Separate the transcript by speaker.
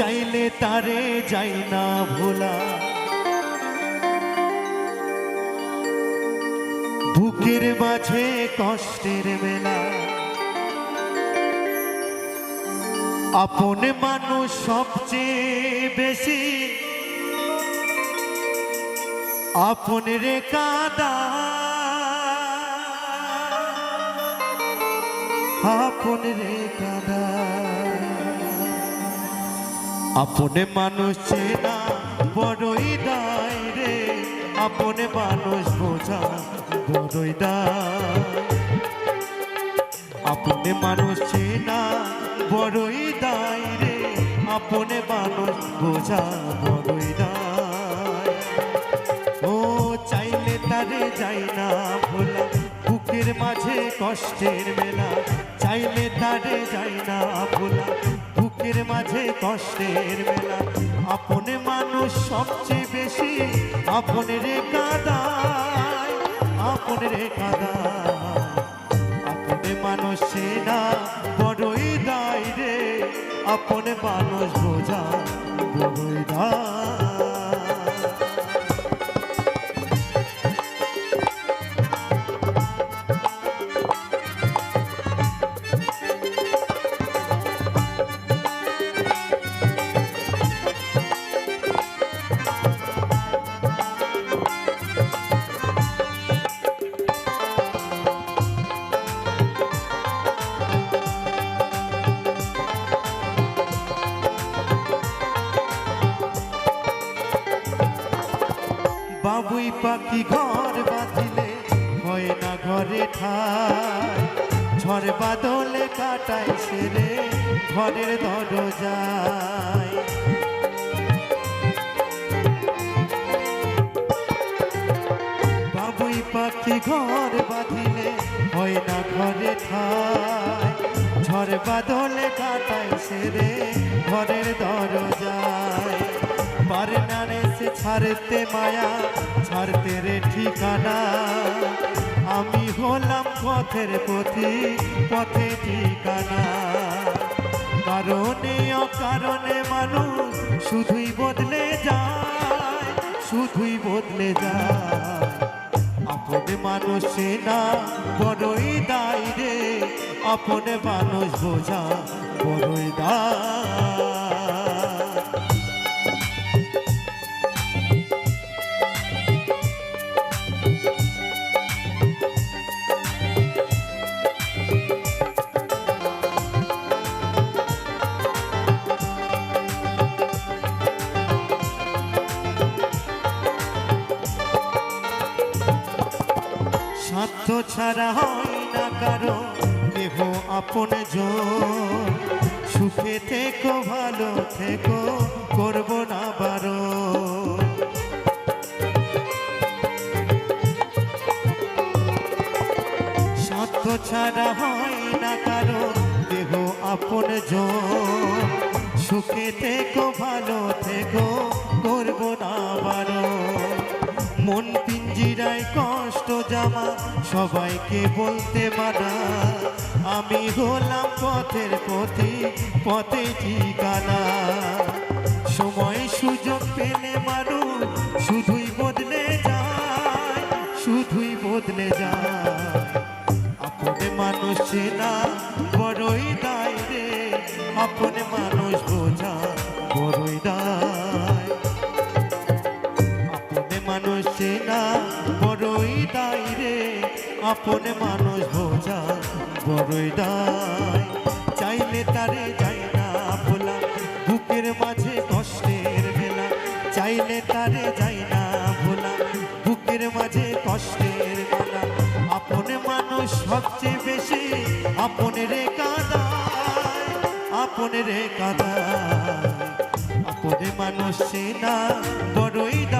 Speaker 1: চাইলে তারে যাই না ভোলা। বুকের মাঝে কষ্টের মেলা। আপন মানুষ সবচেয়ে বেশি। আপন রে কাদা। আপন রে কাদা। আপনে মানুষ চেনা বড়ই দায় রে। আপনে মানুষ বোঝা বড়ই আপনে মানুষ চেনা বড়ই দায় রে। আপনে মানুষ বোঝা বড়ই ও চাইলে তারে যাই না ভোলা, বুকের মাঝে কষ্টের মেলা। চাইলে তারে যাই না ভোলা বুকের মাঝে কষ্টের মেলা। আপনে মানুষ সবচেয়ে বেশি, আপনের কাদা কাদায়, আপনের রে কাদায়। আপনে মানুষ সেনা বড়ই দায় রে, আপনে মানুষ বোঝা, বড়ই দায়। পাখি ঘর বাঁধিলে হয় না ঘরে ঠাই। ঝড় বাদলে কাটায় সেরে ঘরের দরজায়। বাবুই পাখি ঘর বাঁধিলে হয় না ঘরে ঠাই। ঝড় বাদলে কাটায় সেরে ঘরের দরজায়। পারে না রে ছাড়তে মায়া, ছাড়তে রে ঠিকানা। আমি হলাম পথের পথি, পথে ঠিকানা। কারণে অকারণে মানুষ শুধুই বদলে যায়, শুধুই বদলে যায়। আপনে মানুষ না, বড়ই দায় রে। আপনে মানুষ বোঝা বড়ই দায়। সাধ্য ছাড়া হয় না কারও দেহ আপন জন সুখে থেকো, ভালো থেকো, করব না বারো। সাধ্য ছাড়া হয় না কারও দেহ আপন জন সুখে থেকো, ভালো থেকো, করব না বারো। মন পিঞ্জিরায় কষ্ট জামা সবাইকে বলতে মানা আমি হলাম পথের পথে পথে ঠিকানা। সময় সুযোগ পেলে মানুষ শুধুই আপনে মানুষ বোঝা বড়ই দায়। চাইলে তারে যাই না ভোলা, বুকের মাঝে কষ্টের বেলা। চাইলে তারে যাই না ভোলা, বুকের মাঝে কষ্টের বেলা। আপনে মানুষ সবচেয়ে বেশি আপনে রে কাদায় আপনে রে কাদায়। আপনে মানুষ না বড়ই দায়।